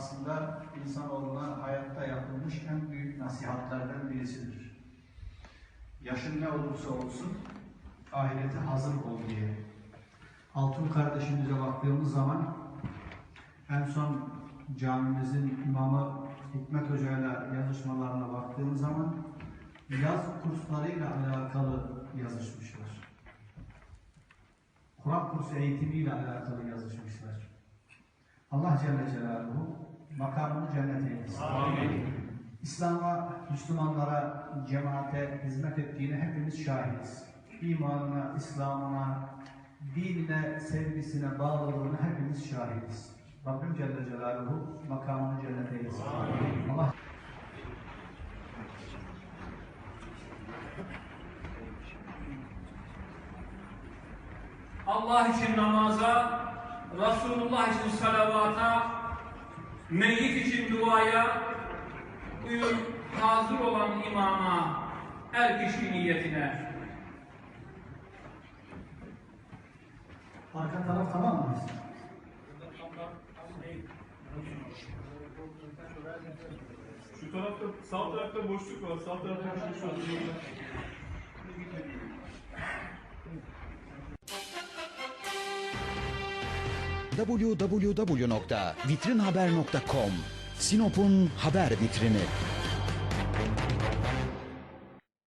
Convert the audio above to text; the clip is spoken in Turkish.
aslında insanoğluna hayatta yapılmış en büyük nasihatlerden birisidir. Yaşın ne olursa olsun ahirete hazır ol diye. Altun kardeşimize baktığımız zaman en son camimizin imamı Hikmet Hoca ile yazışmalarına baktığım zaman yaz kurslarıyla alakalı yazışmışlar. Kur'an kursu eğitimiyle alakalı yazışmışlar. Allah Celle Celaluhu makamını cennet eylesin. İslam'a, Müslümanlara, cemaate hizmet ettiğine hepimiz şahidiz. İmanına, İslam'ına, dinine, sevgisine, bağlılığına hepimiz şahidiz. Rabbim Celle Celaluhu makamını cennet eylesin. Allah Allah için namaza, Resulullah için salavata, meyyit için duaya, bugün hazır olan imama, er kişi niyetine. arka taraf tamam mı? Şu tarafta, sağ tarafta boşluk var. Sağ tarafta boşluk var. www.vitrinhaber.com Sinop'un haber vitrini.